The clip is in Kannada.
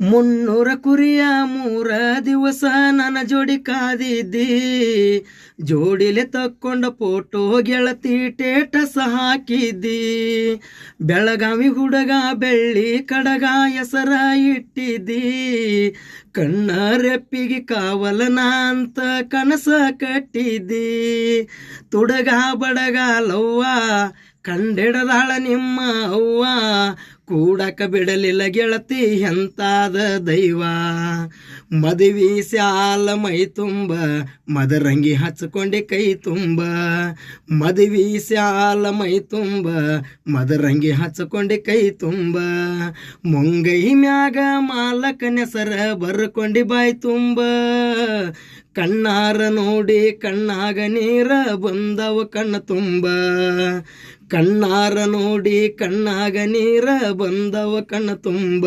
ಮುನ್ನೂರ ಕುರಿಯ ಮೂರ ದಿವಸ ನನ್ನ ಜೋಡಿ ಕಾದಿದ್ದಿ. ಜೋಡಿಲೆ ತಕ್ಕೊಂಡ ಫೋಟೋ ಗೆಳತಿ ಟೇಟಸ್ ಹಾಕಿದ್ದಿ. ಬೆಳಗಾವಿ ಹುಡುಗ, ಬೆಳ್ಳಿ ಕಡಗ ಹೆಸರ ಇಟ್ಟಿದ್ದಿ. ಕಣ್ಣ ರೆಪ್ಪಿಗೆ ಕಾವಲನ ಅಂತ ಕನಸ ಕಟ್ಟಿದ್ದಿ. ತುಡಗ, ಬಡಗ, ಲವ್ವ, ಕಂಡೆಡದಾಳ ನಿಮ್ಮ ಅವ್ವ ಕೂಡಕ ಬಿಡಲಿಲ್ಲ ಗೆಳತಿ, ಎಂತಾದ ದೈವ? ಮದುವೆ ಸ್ಯಾಲ ಮೈ ತುಂಬ, ಮದರಂಗಿ ಹಚ್ಕೊಂಡೆ ಕೈ ತುಂಬ. ಮದುವೆ ಸ್ಯಾಲ ಮೈ ತುಂಬ, ಮದರಂಗಿ ಹಚ್ಕೊಂಡೆ ಕೈ ತುಂಬ. ಮುಂಗೈ ಮ್ಯಾಗ ಮಾಲಕನೆಸರ ಬರ್ಕೊಂಡಿ ಬಾಯ್ ತುಂಬ. ಕಣ್ಣಾರ ನೋಡಿ ಕಣ್ಣಾಗ ನೀರ ಬಂದವ ಕಣ್ಣ ತುಂಬ. ಕಣ್ಣಾರ ನೋಡಿ ಕಣ್ಣಾಗ ನೀರ ಬಂದವ ಕಣ್ಣ ತುಂಬ.